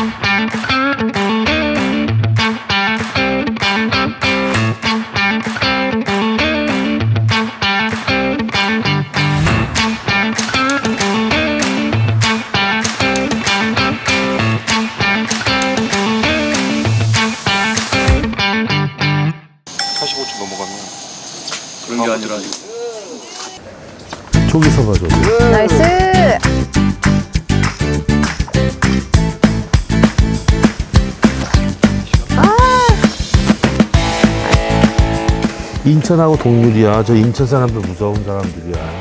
그런 인천하고 동률이야. 저 인천 사람들 무서운 사람들이야.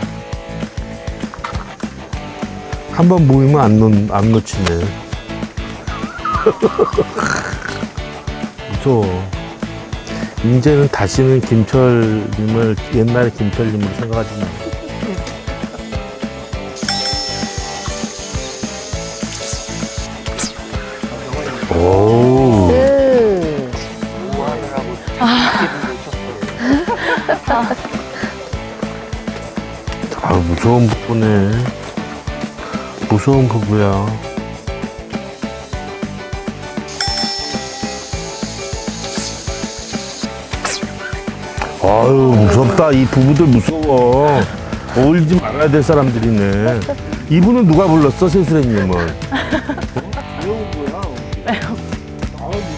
한 번 모이면 안, 놓, 안 놓치네. 무서워. 이제는 다시는 김철님을 옛날에 김철님으로 생각하지 마. 아 무서운 부부네. 무서운 부부야. 아유 무섭다. 이 부부들 무서워. 어울리지 말아야 될 사람들이네. 이분은 누가 불렀어, 세수레님은?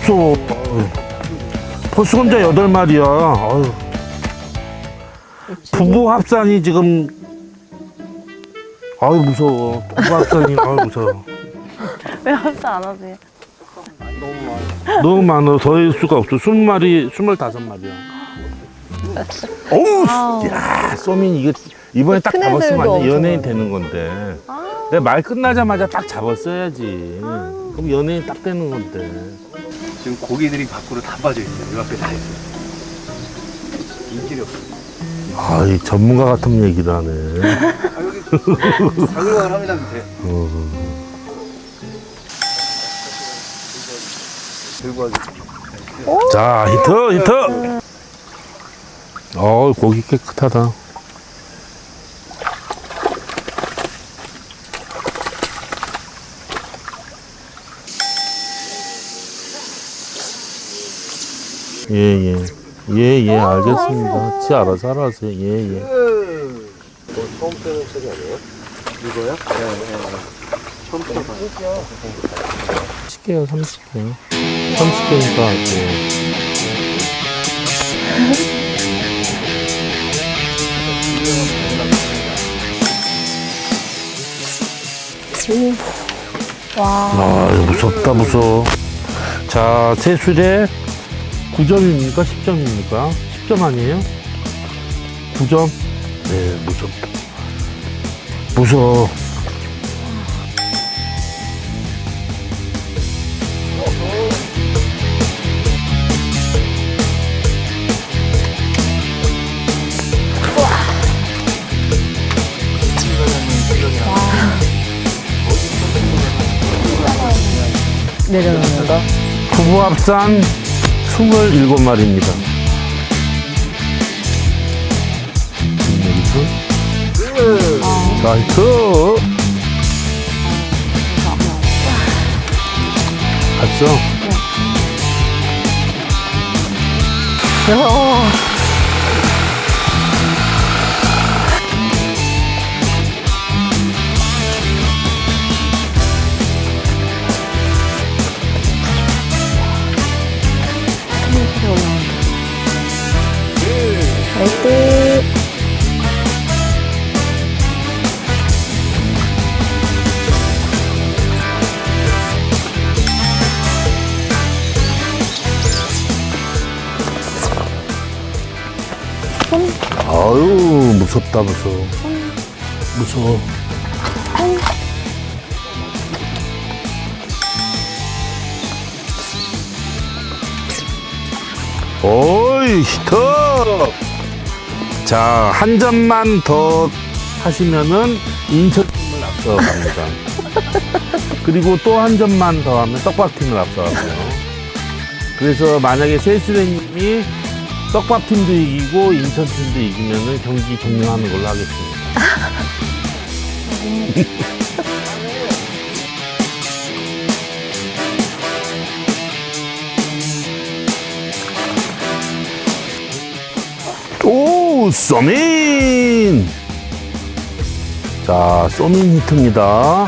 무서워. 아유. 포스건자 여덟 마리야. 아유. 부부 합산이 지금 아유 무서워 합산이 아유 무서워 왜 합사 안 하세요? 너무 많아 더할 수가 없어 스무 마리 스물다섯 마리야 어우 아우. 야 소민 이거 이번에 딱큰 잡았으면 완전 연예인 되는 건데 아. 내가 말 끝나자마자 딱 잡았어야지 그럼 연예인 딱 되는 건데 지금 고기들이 밖으로 다 빠져 있어요. 이 앞에 다 있어요. 인기력. 아 이 전문가 같은 얘기를 하네 아 여기 작용을 합니다 밑에. 어. 들고 와서 자 히트 히트 어 고기 깨끗하다 예 예 예 예 알겠습니다 지 알아서 알아서 예 예 뭐 처음 쓰는 소리 아니에요? 이거요? 네, 네, 네. 처음 쓰는 거. 30개요 30개 30개니까 예. 와. 아 무섭다 무서워 자 세술에 9점입니까? 10점입니까? 10점 아니에요? 9점? 네 무섭다 무서워. 내려놓는 거. 부부 합산 27마리입니다. 자, 히트. 갔어? 어. 무섭다, 무서워. 무서워. 오이, 히터! 자, 한 점만 더 하시면은 인천팀을 앞서갑니다. 그리고 또 한 점만 더 하면 떡밥팀을 앞서가고요. 그래서 만약에 세수레님이 떡밥팀도 이기고 인천팀도 이기면 경기 종료하는 걸로 하겠습니다. 오, 써민! 자, 써민 히트입니다.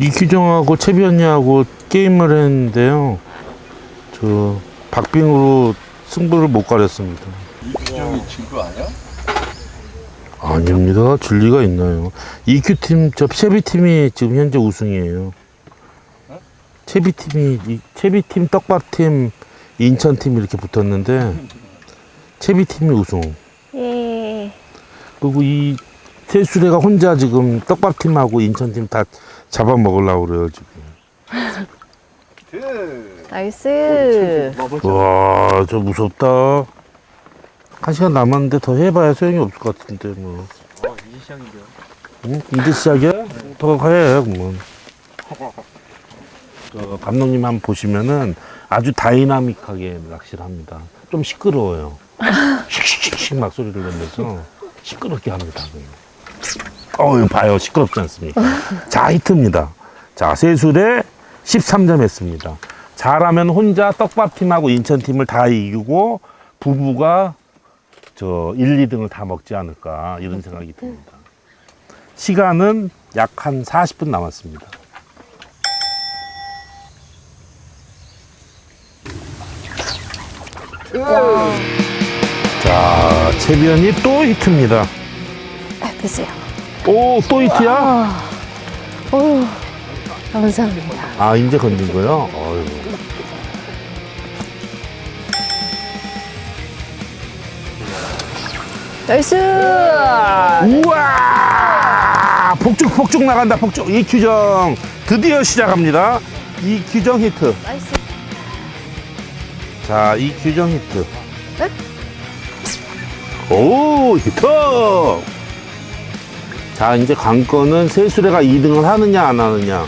이규정하고 채비 언니하고 게임을 했는데요. 저 박빙으로 승부를 못 가렸습니다. 이규정이 친구 아니야? 아닙니다. 진리가 있나요? EQ 팀, 저 채비 팀이 지금 현재 우승이에요. 채비 팀이 이- 채비 팀, 떡밥 팀, 인천 팀 이렇게 붙었는데 채비 팀이 우승. 예. 그리고 이 세수레가 혼자 지금 떡밥 팀하고 인천 팀다 잡아먹으려고 그래요 지금. 그 나이스. 와, 저 무섭다. 한 시간 남았는데 더 해봐야 소용이 없을 것 같은데 뭐. 어, 이제 시작인데요. 응? 이제 시작이야? 더 해, 그러면. 저 감독님 한번 보시면은 아주 다이나믹하게 낚시를 합니다. 좀 시끄러워요. 씩씩씩씩 막 소리를 내면서 시끄럽게 합니다. 어유 봐요. 시끄럽지 않습니까? 자, 히트입니다. 자, 세술에 13점 했습니다. 잘하면 혼자 떡밥팀하고 인천팀을 다 이기고 부부가 저 1, 2등을 다 먹지 않을까 이런 생각이 듭니다. 시간은 약 한 40분 남았습니다. 자, 채비언이 또 히트입니다. 아, 드세요. 오, 또 히트야? 아. 오. 감사합니다. 아, 이제 건진 거요? 어휴. 나이스. 우와! 폭죽, 폭죽 나간다, 폭죽. 이 규정 드디어 시작합니다. 이 규정 히트. 나이스. 자, 이 규정 히트. 네? 오, 히트! 자, 이제 관건은 세수레가 2등을 하느냐, 안 하느냐.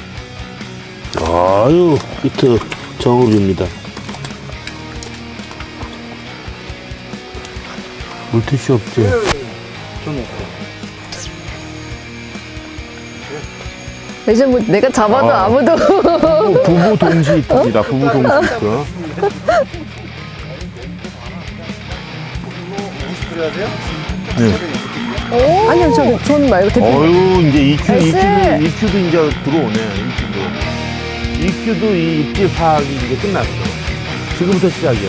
아유, 히트 정읍입니다. 물티슈 없지? 이제 뭐 내가 잡아도 아. 아. 무도 부부, 부부 동시 히트입니다. 부부 동시 히트. 그래야 돼요? 네. 아니요, 저, 전 말고 대표. 어유 이제 EQ, 나이스. EQ도, EQ도 이제 들어오네. EQ도. EQ도 이 입질 파악이 이제 끝났어. 지금부터 시작이야.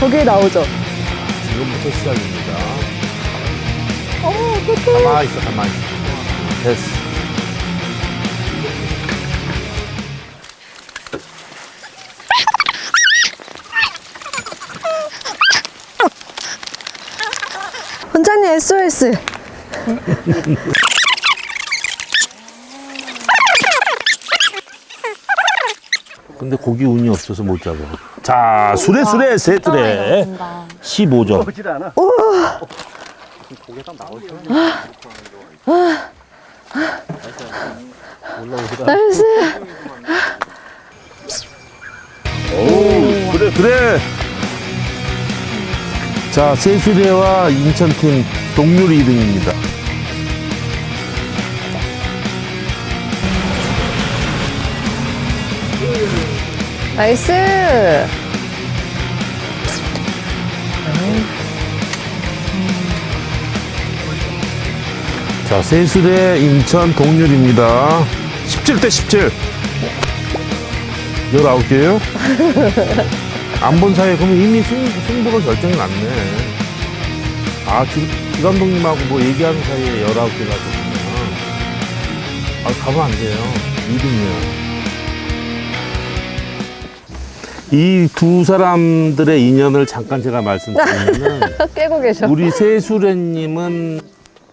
거기에 나오죠. 지금부터 시작입니다. 어, 어떡해. 가만히 있어, 가만히 있어. 됐어. 원장님 SOS. 근데 고기 운이 없어서 못 잡아. 자, 수레, 수레, 세 수레. 15점. 보질 않아. 나이스. 오, 그래, 그래. 자, 세수레와 인천팀 동률 2등입니다. 나이스. 자, 세수대 인천 동률입니다. 17대 17. 19개요? 안 본 사이에 그러면 이미 승, 승부가 결정이 났네. 아, 지금 이 감독님하고 뭐 얘기하는 사이에 19개가 됐구나. 아, 가면 안 돼요. 2등이야. 이 두 사람들의 인연을 잠깐 제가 말씀드리면은 깨고 계셔. 우리 세수래님은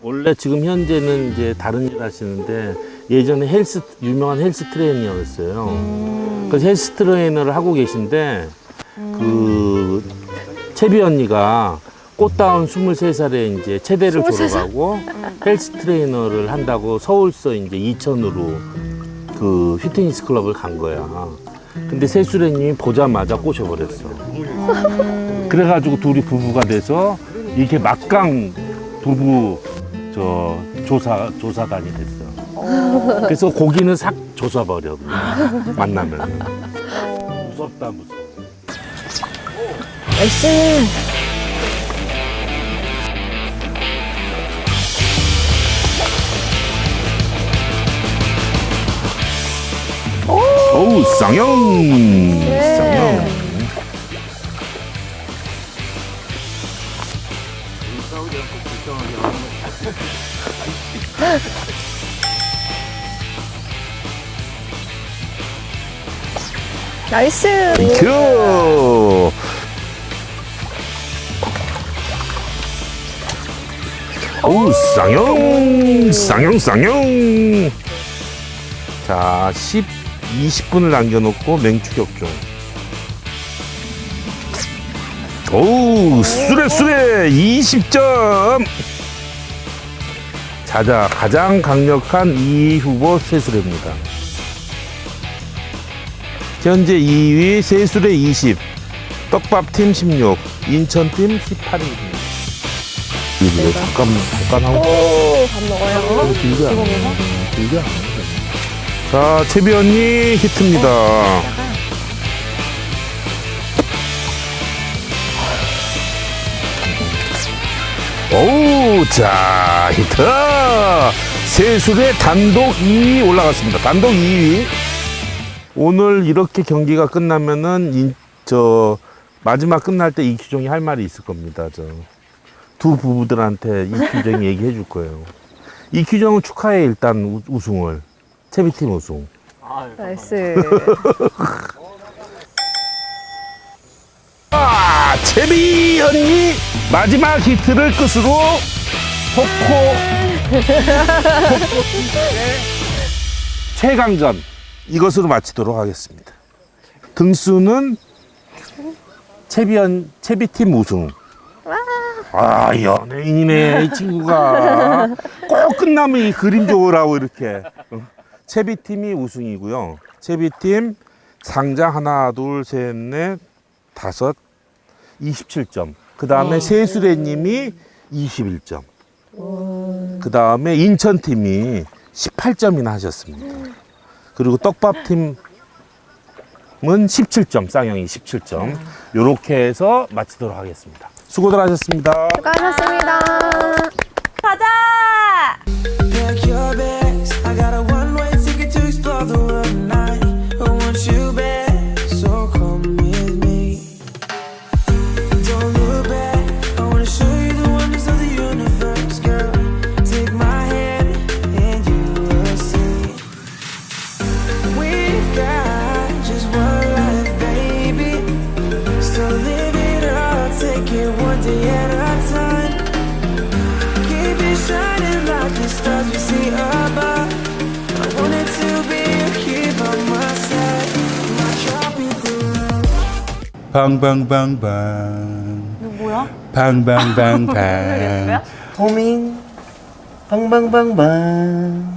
원래 지금 현재는 이제 다른 일 하시는데 예전에 헬스 유명한 헬스 트레이너였어요. 그래서 헬스 트레이너를 하고 계신데 그 채비 언니가 꽃다운 23살에 이제 체대를 23살? 졸업하고 헬스 트레이너를 한다고 서울서 이제 이천으로 그 휘트니스 클럽을 간 거야. 근데 세수래님이 보자마자 꼬셔버렸어. 그래가지고 둘이 부부가 돼서 이렇게 막강 두부 저 조사 조사단이 됐어. 그래서 고기는 싹 조사버려 만나면 무섭다 무서워. 나이스. 쌍용 쌍용. 나이스. 큐. 어우 쌍용 쌍용 쌍용. 자 10, 20분을 남겨놓고 맹추격종. 오우 수레 수레 20점. 자자 가장 강력한 이 후보 쇠수레입니다. 현재 2위 세수레 20, 떡밥팀 16, 인천팀 18위입니다. 이거 잠깐 잠깐 하고 오, 밥 먹어요. 길게 안 해. 길게 안 해. 자 채비 언니 히트입니다. 오우 자 히트 세수레 단독 2위 올라갔습니다. 단독 2위. 오늘 이렇게 경기가 끝나면은 인, 저 마지막 끝날 때 이규종이 할 말이 있을 겁니다. 저 두 부부들한테 이규종이 얘기해 줄 거예요. 이규종은 축하해 일단 우, 우승을 채비팀 우승. 나이스. 아 채비 언니 마지막 히트를 끝으로 팀의 최강전 이것으로 마치도록 하겠습니다. 등수는 채비언 채비팀 우승. 아 연예인이네 이 친구가 꼭 끝나면 이 그림 좋으라고 이렇게 어. 채비팀이 우승이고요. 채비팀 상장 하나 둘 셋 넷 다섯 27점. 그 다음에 세수레님이 21점. 그 다음에 인천팀이 18점이나 하셨습니다. 그리고 떡밥팀은 17점, 쌍용이 17점. 요렇게 해서 마치도록 하겠습니다. 수고들 하셨습니다. 수고하셨습니다. 가자! 방방방방 이거 뭐야? 방방방방 호밍 방방방방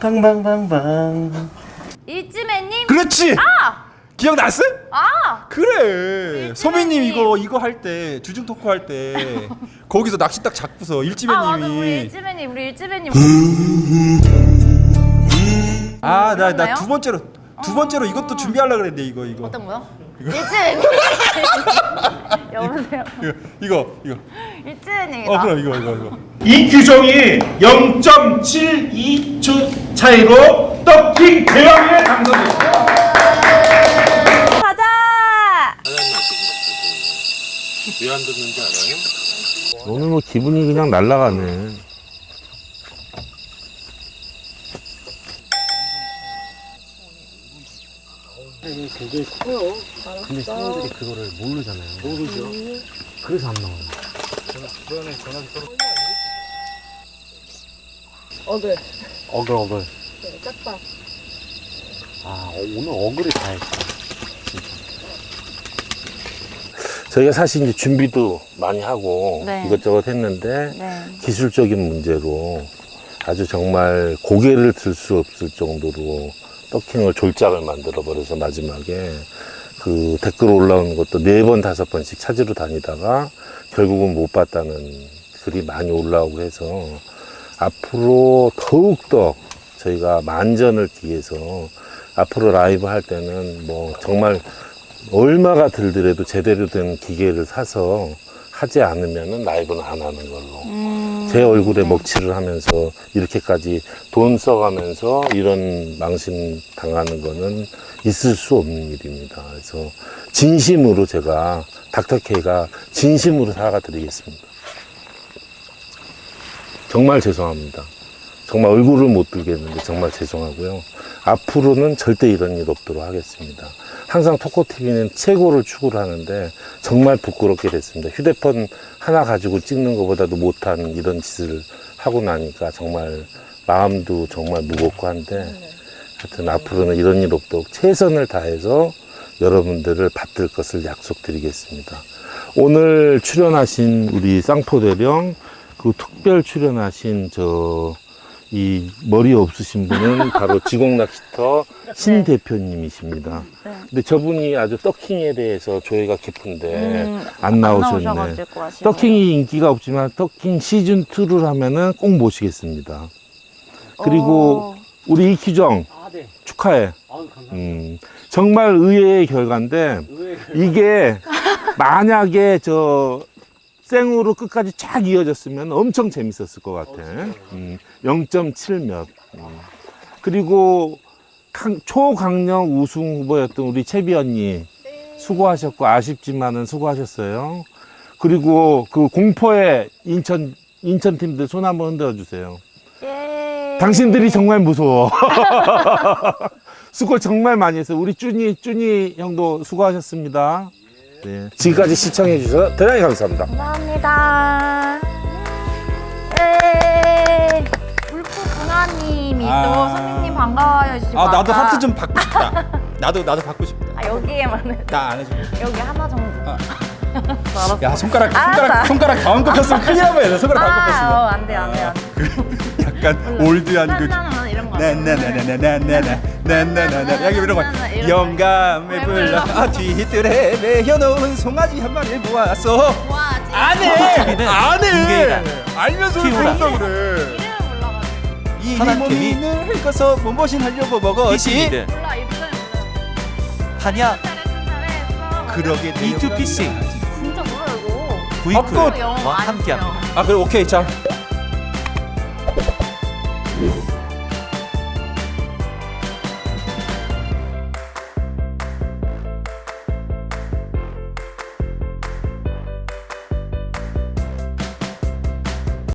방방방방 일지매님? 그렇지 기억났어? 아! 그래 소민님 일지매님. 이거 이거 할 때 주중 토크 할 때 거기서 낚시 딱 잡고서 아, 맞아. 우리 일지배님이 일지매님, 우리 일지매님. 아 나 나 그랬나요? 두 번째로 두 번째로 이것도 준비하려고 그랬는데 이거 이거 어떤 거요? 일지매님. 여보세요. 이거 이거 이거 일지매님이다. 어 그럼 이거 이거 이거 이 규정이 0.72초 차이로 떡킹 대왕에 당선됐습니다. 가자! 왜 안 듣는지 알아요? 오늘 뭐 기분이 그냥 날라가네. 굉장히 커요. 근데 사람들이 그거를 모르잖아요. 모르죠. 그래서 안 나와요. 어글. 어글 어글. 네, 짝박. 아 오늘 어글이 다 했어. 저희가 사실 이제 준비도 많이 하고 네. 이것저것 했는데 네. 기술적인 문제로 아주 정말 고개를 들 수 없을 정도로 떡킹을 졸작을 만들어 버려서 마지막에 그 댓글 올라오는 것도 네 번 다섯 번씩 찾으러 다니다가 결국은 못 봤다는 글이 많이 올라오고 해서 앞으로 더욱더 저희가 만전을 기해서 앞으로 라이브 할 때는 뭐 정말 얼마가 들더라도 제대로 된 기계를 사서 하지 않으면은 라이브는 안 하는 걸로. 제 얼굴에 먹칠을 하면서 이렇게까지 돈 써가면서 이런 망신 당하는 거는 있을 수 없는 일입니다. 그래서 진심으로 제가 닥터케이가 진심으로 사과드리겠습니다. 정말 죄송합니다. 정말 얼굴을 못 들겠는데 정말 죄송하고요. 앞으로는 절대 이런 일 없도록 하겠습니다. 항상 토코TV는 최고를 추구를 하는데 정말 부끄럽게 됐습니다. 휴대폰 하나 가지고 찍는 것보다도 못한 이런 짓을 하고 나니까 정말 마음도 정말 무겁고 한데 하여튼 앞으로는 이런 일 없도록 최선을 다해서 여러분들을 받들 것을 약속드리겠습니다. 오늘 출연하신 우리 쌍포대령 그 특별 출연하신 저 이 머리 없으신 분은 바로 지공낚시터 신 대표님이십니다. 네. 근데 저분이 아주 떡킹에 대해서 조예가 깊은데 음, 안 나오셨네. 나오셔가지고 아쉬워요. 떡킹이 인기가 없지만 떡킹 시즌 2를 하면은 꼭 모시겠습니다. 그리고 어, 우리 이기정 아, 네. 축하해. 아유, 감사합니다. 음, 정말 의외의 결과인데 의외의 이게 만약에 저 생으로 끝까지 쫙 이어졌으면 엄청 재밌었을 것 같아. 음, 0.7 몇. 음. 그리고 강- 초강력 우승 후보였던 우리 채비 언니 수고하셨고 아쉽지만은 수고하셨어요. 그리고 그 공포의 인천 인천 팀들 손 한번 흔들어 주세요. 예. 당신들이 정말 무서워. 수고 정말 많이 했어요. 우리 쭈니, 쭈니 형도 수고하셨습니다. 네. 지금까지 시청해 주셔서 대단히 감사합니다. 감사합니다. 예. 분화님이 또 아. 선생님 반가워요. 해주시고 아 나도 아까- 하트 좀 받고 싶다. 나도 나도 받고 싶다. 아 여기에만은 나안 해줘. 여기 하나 정도. 아. 알았어. 야 손가락 알았어. 손가락 손가락 다음 거 폈으면 큰일 날 뻔했네. 손가락 다음 거 아. 어, 안 돼, 안 돼, 안 돼. 약간 올드한 그. 나나나 이런 거. 나나나나나나나나나나 여기 이런 거 거. 불러 아 뒤뜰에 매여놓은 송아지 한 마리를 모았어? 안해 안해. 알면서 왜 키우라. 그런다 그래 이름을 몰라가지고. 이 하나 몸이는 긁어서 몸보신 하려고 먹었지 몰라, 이름을 몰라. 하냐 잘했어, 잘했어. 그러게 내 E2 피싱 진짜 몰라, 업굿! 와, 뭐 함께합니다. 아 그래 오케이 자